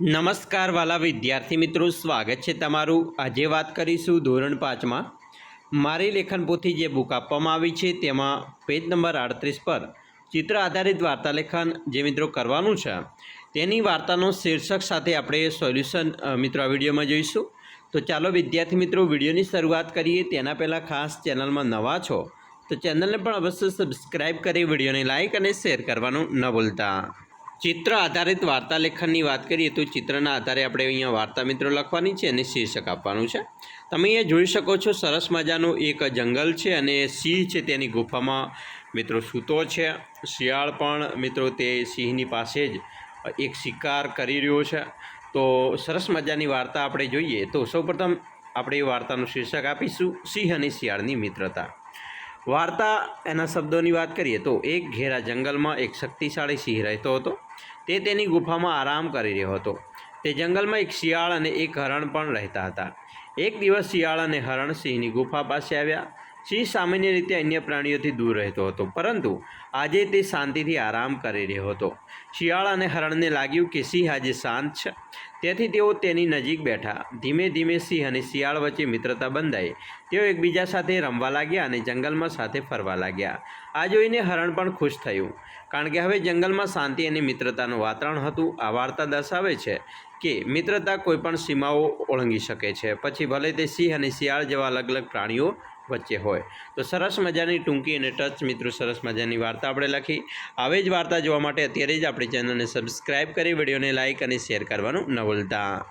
નમસ્કાર વાલા વિદ્યાર્થી મિત્રો, સ્વાગત છે તમારું. આજે વાત કરીશું ધોરણ પાંચમાં. મારી લેખન પોથી જે બુક આપવામાં આવી છે, તેમાં પેજ નંબર આડત્રીસ પર ચિત્ર આધારિત વાર્તા લેખન જે મિત્રો કરવાનું છે, તેની વાર્તાનો શીર્ષક સાથે આપણે સોલ્યુશન મિત્રો આ વિડીયોમાં જોઈશું. તો ચાલો વિદ્યાર્થી મિત્રો, વિડીયોની શરૂઆત કરીએ. તેના પહેલાં ખાસ ચેનલમાં નવા છો, તો ચેનલને પણ અવશ્ય સબસ્ક્રાઈબ કરી વિડીયોને લાઇક અને શેર કરવાનું ન ભૂલતા. ચિત્ર આધારિત વાર્તા લેખનની વાત કરીએ તો ચિત્રના આધારે આપણે અહીંયા વાર્તા મિત્રો લખવાની છે અને શીર્ષક આપવાનું છે. તમે અહીંયા જોઈ શકો છો, સરસ મજાનું એક જંગલ છે અને સિંહ છે તેની ગુફામાં. મિત્રો સૂતો છે, શિયાળ પણ, મિત્રો તે સિંહની પાસે જ એક શિકાર કરી રહ્યો છે. તો સરસ મજાની વાર્તા આપણે જોઈએ તો સૌપ્રથમ આપણે એ વાર્તાનું શીર્ષક આપીશું, સિંહ અને શિયાળની મિત્રતા. વાર્તા એના શબ્દોની વાત કરીએ તો એક ઘેરા જંગલમાં એક શક્તિશાળી સિંહ રહેતો હતો. તે તેની ગુફામાં આરામ કરી રહ્યો હતો. તે જંગલમાં એક શિયાળ અને એક હરણ પણ રહેતા હતા. એક દિવસ શિયાળ અને હરણ સિંહની ગુફા પાસે આવ્યા. સિંહ સામાન્ય રીતે અન્ય પ્રાણીઓથી દૂર રહેતો હતો, પરંતુ આજે તે શાંતિથી આરામ કરી રહ્યો હતો. શિયાળ અને હરણને લાગ્યું કે સિંહ આજે શાંત છે. તેથી તેઓ તેની નજીક બેઠા. ધીમે ધીમે સિંહ અને શિયાળ વચ્ચે મિત્રતા બંધાઈ. તેઓ એકબીજા સાથે રમવા લાગ્યા અને જંગલમાં સાથે ફરવા લાગ્યા. આ જોઈને હરણ પણ ખુશ થયું. કારણ કે હવે જંગલમાં શાંતિ અને મિત્રતાનું વાતાવરણ હતું. આ વાર્તા દર્શાવે છે કે મિત્રતા કોઈપણ સીમાઓ ઓળંગી શકે છે. પછી ભલે તે સિંહ અને શિયાળ જેવા અલગ અલગ પ્રાણીઓ વચ્ચે હોય. તો સરસ મજાની ટૂંકી અને ટચ મિત્રો, સરસ મજાની વાર્તા આપણે લખી. આવી જ વાર્તા જોવા માટે અત્યારે જ આપણી ચેનલને સબસ્ક્રાઈબ કરી, વિડીયોને લાઇક અને શેર કરવાનું ન ભૂલતા.